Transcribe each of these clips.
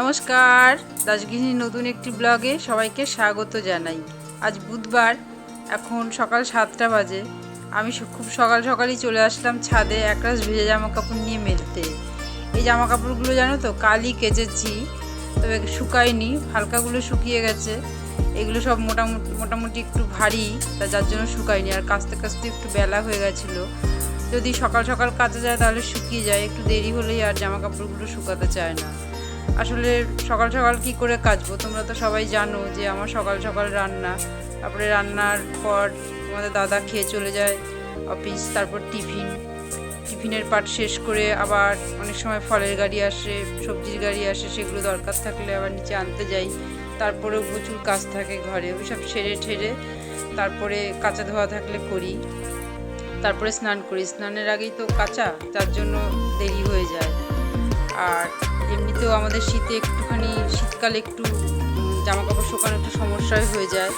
নমস্কার। দাসগৃহিণী নতুন একটি ব্লগে সবাইকে স্বাগত জানাই। আজ বুধবার, এখন সকাল সাতটা বাজে। আমি খুব সকাল সকালই চলে আসলাম ছাদে একরাশ ভেজা জামা কাপড় নিয়ে মেলতে। এই জামা কাপড়গুলো জানো তো, কালই কেচেছি, তবে শুকায়নি, হালকাগুলো শুকিয়ে গেছে। এগুলো সব মোটামুটি মোটামুটি একটু ভারী, তা যার জন্য শুকায়নি। আর কাচতে কাচতে একটু বেলা হয়ে গেছিল। যদি সকাল সকাল কাচা যায় তাহলে শুকিয়ে যায়, একটু দেরি হলেই আর জামা কাপড়গুলো শুকাতে চায় না। আসলে সকাল সকাল কি করে কাচবো তোমরা তো সবাই জানো যে আমার সকাল সকাল রান্না। তারপরে রান্নার পর আমাদের দাদা খেয়ে চলে যায় অফিস, তারপর টিফিন। টিফিনের পাট শেষ করে আবার অনেক সময় ফলের গাড়ি আসে, সবজির গাড়ি আসে, সেগুলো দরকার থাকলে আবার নিচে আনতে যাই। তারপরেও প্রচুর কাজ থাকে ঘরে, ওইসব সেরে ঠেরে তারপরে কাঁচা ধোয়া থাকলে করি। তারপরে স্নান করি। স্নানের আগেই তো কাঁচা, যার জন্য দেরি হয়ে যায়। আর এমনিতেও আমাদের শীতে একটুখানি, শীতকালে একটু জামা কাপড় শুকানো একটু সমস্যাই হয়ে যায়।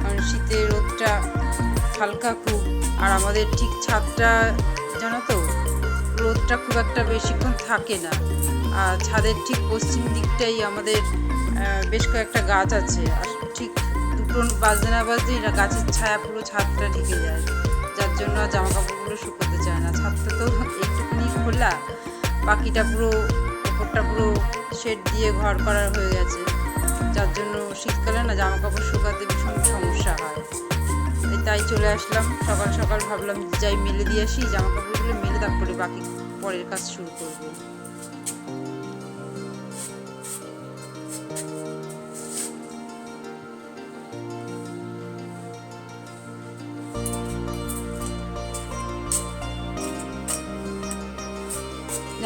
কারণ শীতে রোদটা হালকা খুব, আর আমাদের ঠিক ছাদটা, জানো তো, রোদটা খুব একটা বেশিক্ষণ থাকে না। আর ছাদের ঠিক পশ্চিম দিকটাই আমাদের বেশ কয়েকটা গাছ আছে। আর ঠিক দুটো বাজতে না বাজতেই গাছের ছায়া পুরো ছাদটা ঢেকে যায়। যার জন্য জামা কাপড়গুলো শুকোতে চায় না। ছাদটা তো একটুখানি খোলা, বাকিটা পুরো ওপরটা পুরো শেড দিয়ে ঘর করার হয়ে গেছে। যার জন্য শীতকালে না জামা কাপড় শুকাতে ভীষণ সমস্যা হয়। তাই চলে আসলাম। সকাল সকাল ভাবলাম যাই মেলে দিয়ে আসি জামা কাপড়গুলো মেলে তারপরে বাকি পরের কাজ শুরু করব।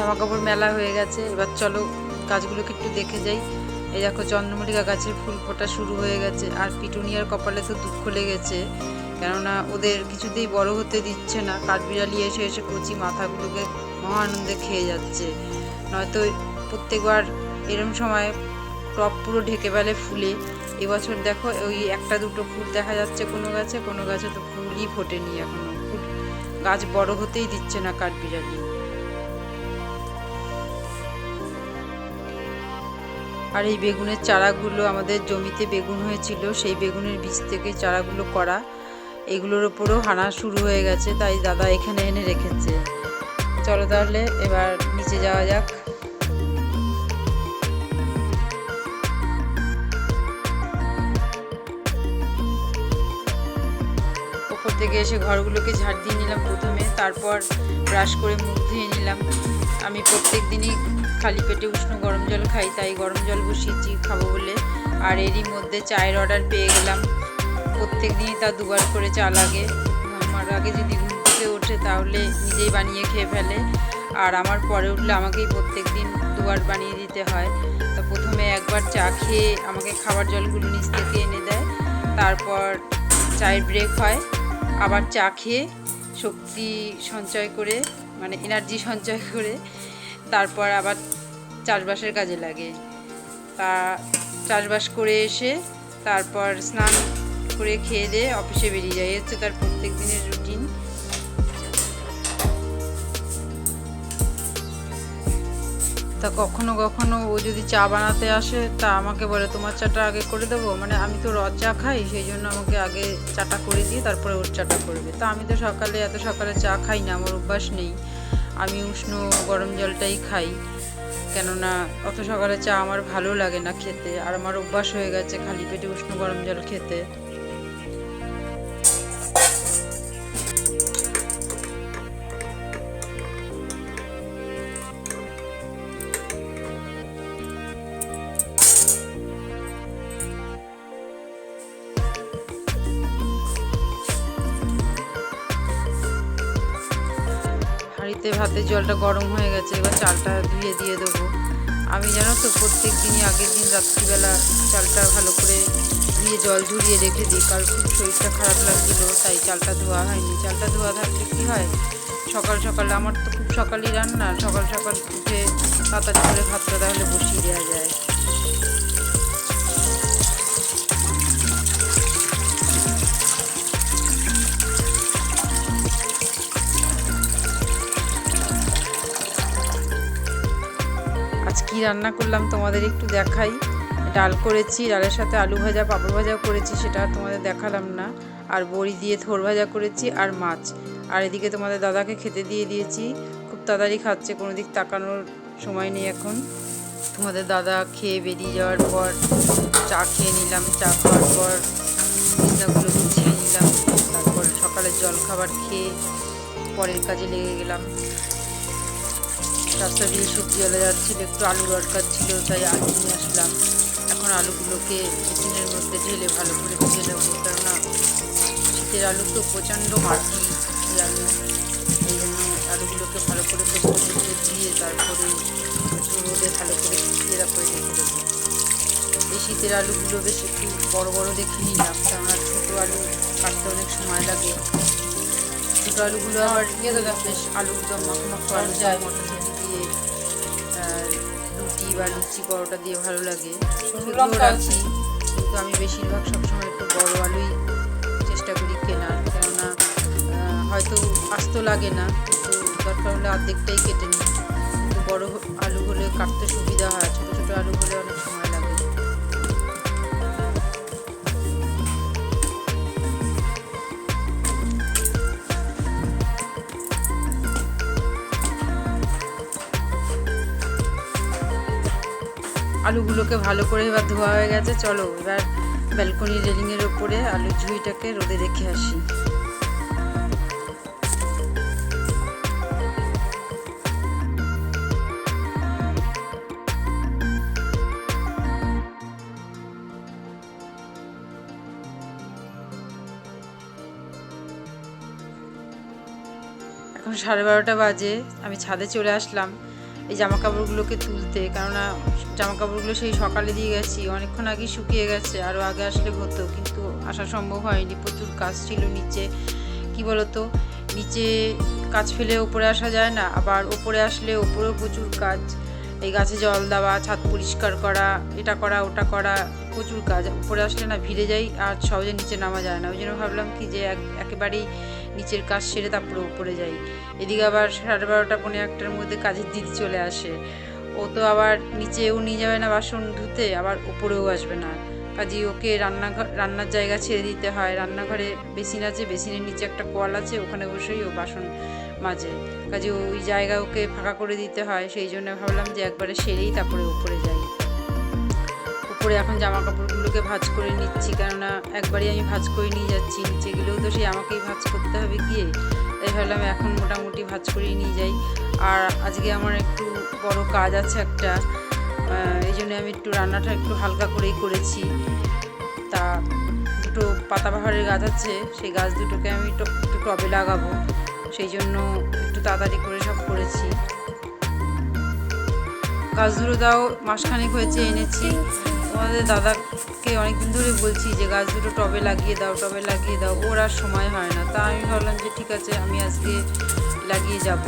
জামা কাপড় মেলা হয়ে গেছে। এবার চলো গাছগুলোকে একটু দেখে যাই। এই দেখো চন্দ্রমল্লিকা গাছের ফুল ফোটা শুরু হয়ে গেছে আর পিটুনিয়ার কপালে তো দুঃখ লেগেছে। কেননা ওদের কিছুতেই বড় হতে দিচ্ছে না। কাঠবিড়ালি এসে এসে কচি মাথাগুলোকে মহানন্দে খেয়ে যাচ্ছে। নয়তো প্রত্যেকবার এরম সময় টপ পুরো ঢেকে ফেলে ফুলে। এবছর দেখো ওই একটা দুটো ফুল দেখা যাচ্ছে কোনো গাছে কোনো গাছে তো ফুলই ফোটেনি এখনও। ফুল গাছ বড় হতেই দিচ্ছে না কাঠবিড়ালি। আর এই বেগুনের চারাগুলো আমাদের জমিতে বেগুন হয়েছিল, সেই বেগুনের বীজ থেকে চারাগুলো করা, এগুলোর ওপরেও হানা শুরু হয়ে গেছে, তাই দাদা এখানে এনে রেখেছে। চলো তাহলে এবার নিচে যাওয়া যাক। ওপর থেকে এসে ঘরগুলোকে ঝাড় দিয়ে নিলাম প্রথমে, তারপর ব্রাশ করে মুখ ধুয়ে নিলাম। আমি প্রত্যেক দিনই খালি পেটে উষ্ণ গরম জল খাই, তাই গরম জল বসিয়েছি খাব বলে। আর এরই মধ্যে চায়ের অর্ডার পেয়ে গেলাম। প্রত্যেক দিনই তা দুবার করে চা লাগে। আমার আগে যদি ঘুম থেকে ওঠে তাহলে নিজেই বানিয়ে খেয়ে ফেলে। আর আমার পরে উঠলে আমাকেই প্রত্যেক দিন দুবার বানিয়ে দিতে হয়। তা প্রথমে একবার চা খেয়ে আমাকে খাবার জলগুলো নিচ থেকে এনে দেয়। তারপর চায়ের ব্রেক হয়। আবার চা খেয়ে শক্তি সঞ্চয় করে মানে এনার্জি সঞ্চয় করে তারপর আবার চাষবাসের কাজে লাগে। তা চাষবাস করে এসে তারপর স্নান করে খেয়ে দিয়ে অফিসে বেরিয়ে যায়। হচ্ছে তার প্রত্যেক দিনের রুটিন তা কখনো কখনো ও যদি চা বানাতে আসে, তা আমাকে বলে, তোমার চাটা আগে করে দেবো। মানে আমি তো র চা খাই, সেই জন্য আমাকে আগে চাটা করে দিয়ে তারপরে ওর চাটা করবে। তা আমি তো সকালে, এত সকালে চা খাই না, আমার অভ্যাস নেই। আমি উষ্ণ গরম জলটাই খাই। কেননা অত সকালে চা আমার ভালো লাগে না খেতে, আর আমার অভ্যাস হয়ে গেছে খালি পেটে উষ্ণ গরম জল খেতে। হাঁড়িতে ভাতের জলটা গরম হয়ে গেছে, এবার চালটা ধুয়ে দিয়ে দেবো। আমি জানো তো প্রত্যেক দিনই আগের দিন রাত্রিবেলা চালটা ভালো করে ধুয়ে, জল ঝরিয়ে রেখে দিই, কারণ খুব শরীরটা খারাপ লাগছিল, তাই চালটা ধোয়া হয়নি। চালটা ধোয়া থাকলে কী হয়? সকাল সকাল, আমার তো খুব সকালই রান্না, সকাল সকাল উঠে তাড়াতাড়ি করে ভাতটা তাহলে বসিয়ে দেওয়া যায়। রান্না করলাম, তোমাদের একটু দেখাই। ডাল করেছি, ডালের সাথে আলু ভাজা, পাঁপড় ভাজাও করেছি, সেটা তোমাদের দেখালাম না। আর বড়ি দিয়ে থোর ভাজা করেছি আর মাছ। আর এদিকে তোমাদের দাদাকে খেতে দিয়ে দিয়েছি। খুব তাড়াতাড়ি খাচ্ছে কোনো দিক তাকানোর সময় নেই এখন। তোমাদের দাদা খেয়ে বেরিয়ে যাওয়ার পর চা খেয়ে নিলাম, চা খাওয়ার পর বিছনাগুলো গুছিয়ে নিলাম। তারপর সকালের জল খাবার খেয়ে পরের কাজে লেগে গেলাম। রাস্তা দিয়ে সবজি চলে যাচ্ছিল একটু আলু দরকার ছিল তাই আলু নিয়ে আসলাম। এখন আলুগুলোকে মেশিনের মধ্যে ঢেলে ভালো করে ভেজে নেব কেননা শীতের আলু তো প্রচণ্ড মাটি এই আলু এই জন্য আলুগুলোকে ভালো করে মধ্যে দিয়ে তারপরে রোদে ভালো করে শুকিয়ে তারপরে রেখে দেবো। এই শীতের আলুগুলো বেশ একটু বড় বড় দেখে নিলাম কেননা ছোটো আলু কাটতে অনেক সময় লাগে। ছোটো আলুগুলো আবার বেশ আলুর দম মাখো মাখো আলু যায় মটরশুঁটি দিয়ে আর রুটি বা লুচি পরোটা দিয়ে ভালো লাগে। সেগুলো রাখি কিন্তু আমি বেশিরভাগ সবসময় একটু বড় আলুই চেষ্টা করি কেনার কেননা হয়তো আস্ত লাগে না কিন্তু দরকার হলে অর্ধেকটাই কেটে নিই। কিন্তু বড় আলু হলে কাটতে সুবিধা হয় ছোটো ছোটো আলু হলে অনেক সময় আলুগুলোকে ভালো করে এবার ধোয়া হয়ে গেছে। চলো, এবার ব্যালকনি রেলিংয়ের ওপরে আলুর ঝুঁইটাকে রোদে রেখে আসি। এখন সাড়ে বারোটা বাজে, আমি ছাদে চলে আসলাম। এই জামা কাপড়গুলোকে তুলতে, কেননা জামা কাপড়গুলো সেই সকালে দিয়ে গেছি, অনেকক্ষণ আগে শুকিয়ে গেছে, আরও আগে আসলে হতো, কিন্তু আসা সম্ভব হয়নি, প্রচুর কাজ ছিল নিচে, কি বলতো, নিচে কাজ ফেলে ওপরে আসা যায় না, আবার ওপরে আসলে ওপরেও প্রচুর কাজ, এই গাছে জল দেওয়া, ছাদ পরিষ্কার করা, এটা করা, ওটা করা, প্রচুর কাজ, উপরে আসলে না ভিড়ে যাই, আর সহজে নিচে নামা যায় না, ওই জন্য ভাবলাম কি যে এক- একেবারেই নিচের কাজ সেরে তারপরে উপরে যাই। এদিকে আবার সাড়ে বারোটা পনেরো একটার মধ্যে কাজের দিদি চলে আসে। ও তো আবার নিচেও নিয়ে যাবে না বাসন ধুতে, আবার উপরেও আসবে না। কাজেই ওকে রান্নাঘর, রান্নার জায়গা ছেড়ে দিতে হয়। রান্নাঘরে বেসিন আছে, বেসিনের নিচে একটা কল আছে, ওখানে বসেই ও বাসন মাজে। কাজে ওই জায়গা ওকে ফাঁকা করে দিতে হয়, সেই জন্য ভাবলাম যে একবারে সেরেই তারপরে উপরে যাই। উপরে এখন জামা কাপড়গুলোকে ভাঁজ করে নিচ্ছি, কেননা একবারই আমি ভাঁজ করে নিয়ে যাচ্ছি নিচে গেলেও তো সেই আমাকেই ভাঁজ করতে হবে গিয়ে। তাই ভাবলাম এখন মোটামুটি ভাঁজ করেই নিয়ে যাই। আর আজকে আমার একটু বড় কাজ আছে একটা এই জন্য আমি একটু রান্নাটা একটু হালকা করেই করেছি। তা দুটো পাতাবাহারের গাছ আছে, সেই গাছ দুটোকে আমি একটু টবে লাগাবো। সেই জন্য একটু তাড়াতাড়ি করে সব করেছি। গাছ দুটো তাও মাসখানেক হয়েছে এনেছি। তোমাদের দাদাকে অনেকদিন ধরে বলছি যে গাছ দুটো টবে লাগিয়ে দাও, টবে লাগিয়ে দাও, ওর আর সময় হয় না। তা আমি ভাবলাম যে ঠিক আছে, আমি আজকে লাগিয়ে যাব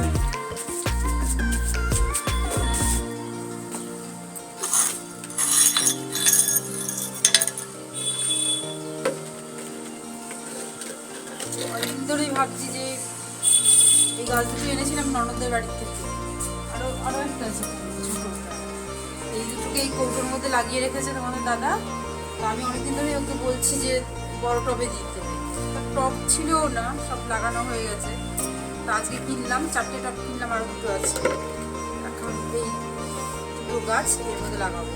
ধরেই ভাবছি যে এই গাছ দুটো এনেছিলাম ননদের বাড়ি থেকে। আরও আরও একটা আছে। কৌটোর মধ্যে লাগিয়ে রেখেছে তোমাদের দাদা। তো আমি অনেকদিন ধরেই ওকে বলছি যে বড় টবে দিতে। টব ছিলও না, সব লাগানো হয়ে গেছে। তো আজকে কিনলাম, চারটে টব কিনলাম আর দুটো আছে। এখন এই দুটো গাছ এর মধ্যে লাগাবো।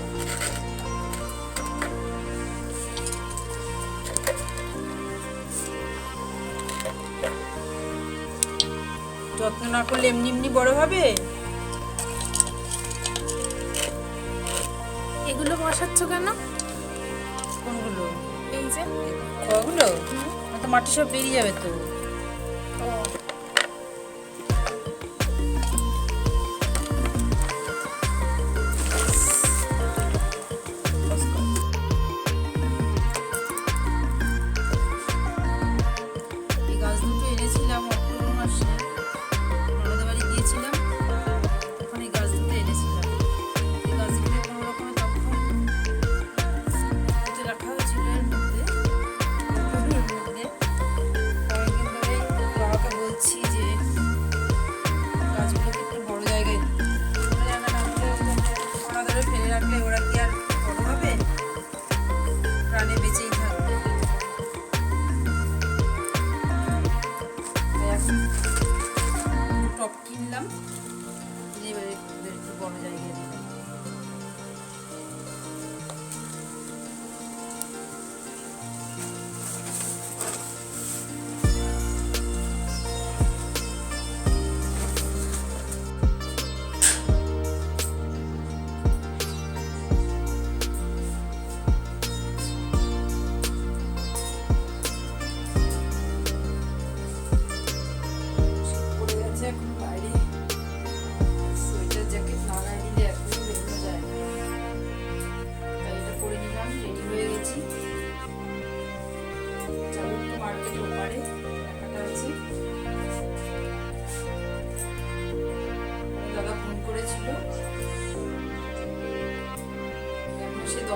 যত্ন না করলে এমনি এমনি বড় হবে? এগুলো বসাচ্ছ কেন? কোনগুলো? এই যে। কগুলো? তো মাটি সব বেরিয়ে যাবে তো। ও।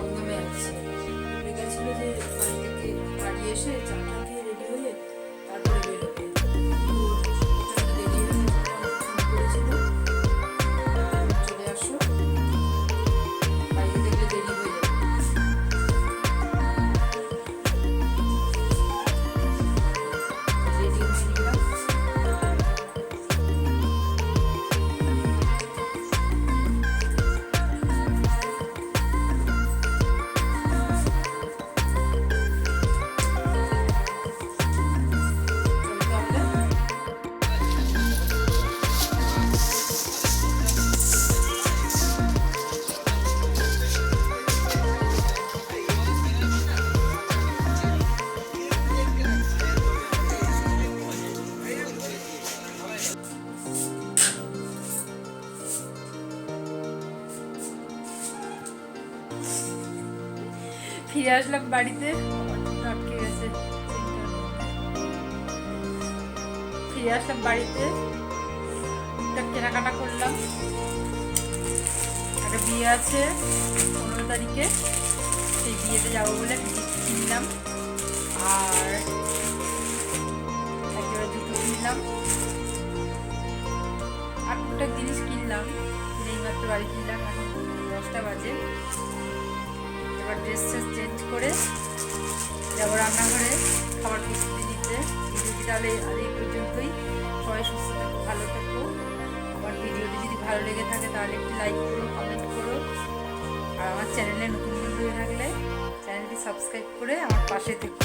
দমদমে আছে। লেগেছিল যে বাড়ি বাড়ি এসে চাটা আসলাম বাড়িতে। আটকে গেছে। ফিরে আসলাম বাড়িতে। একটা কেনাকাটা করলাম। একটা বিয়ে আছে পনেরো তারিখে। সেই বিয়েতে যাব বলে কিনলাম। আর একেবারে জুতো কিনলাম। আর টুকটাক জিনিস কিনলাম। কিনে মাত্র বাড়ি কিনলাম, এখন দশটা বাজে। এবার ড্রেসটা চেঞ্জ করে যাব রান্নাঘরে, খাবার প্রস্তুতি নিতে। ভিডিওটি তাহলে আর এই পর্যন্তই। সবাই সুস্থ থাকো, ভালো থাকো। আমার ভিডিওটি যদি ভালো লেগে থাকে তাহলে একটু লাইক করো কমেন্ট করো। আর আমার চ্যানেলে নতুন বন্ধু হয়ে থাকলে চ্যানেলটি সাবস্ক্রাইব করে আমার পাশে থেকো।